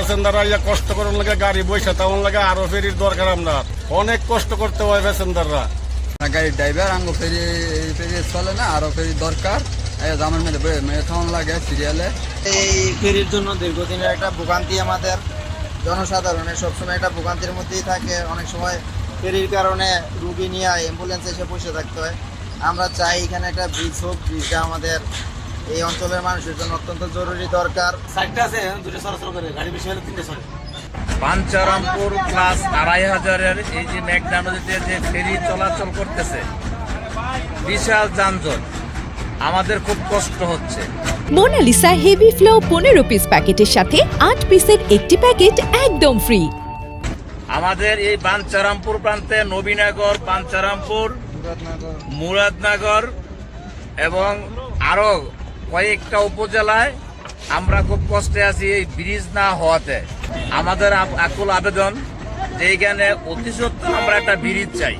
প্যাসেঞ্জাররা ইয়া কষ্ট করার লাগে গাড়ি বইসা তেমন লাগে আরও ফেরির দরকার আমরা অনেক কষ্ট করতে হয় প্যাসেঞ্জাররা। না গাড়ির ড্রাইভার আঙ্গো ফেরি ফেরি চলে না আরও ফেরি দরকার। বয়ে মেয়ে থাউন লাগে সিরিয়ালে। এই ফেরির জন্য দীর্ঘদিনের একটা ভোগান্তি আমাদের। জনসাধারণের সবসময় একটা ভোগান্তির মধ্যেই থাকে। অনেক সময় ফেরির কারণে রুগী নিয়ে অ্যাম্বুলেন্স এসে বসে থাকতে হয়। আমরা চাই এখানে একটা ব্রিজ হোক ব্রিজটা আমাদের এই অঞ্চলের মানুষের জন্য অত্যন্ত জরুরি দরকার। পাঞ্চারামপুর ক্লাস আড়াই হাজারের এই যে মেঘনা নদীতে যে ফেরি চলাচল করতেছে বিশাল যানজট। আমাদের খুব কষ্ট হচ্ছে। মোনালিসা হেভি ফ্লো পনেরো পিস প্যাকেটের সাথে আট পিসের একটি প্যাকেট একদম ফ্রি আমাদের এই বাঞ্চারামপুর প্রান্তে নবীনগর পাঞ্চারামপুর মুরাদনগর এবং আরও কয়েকটা উপজেলায় আমরা খুব কষ্টে আছি এই ব্রিজ না হওয়াতে। আমাদের আকুল আবেদন যে এখানে অতি আমরা একটা ব্রিজ চাই।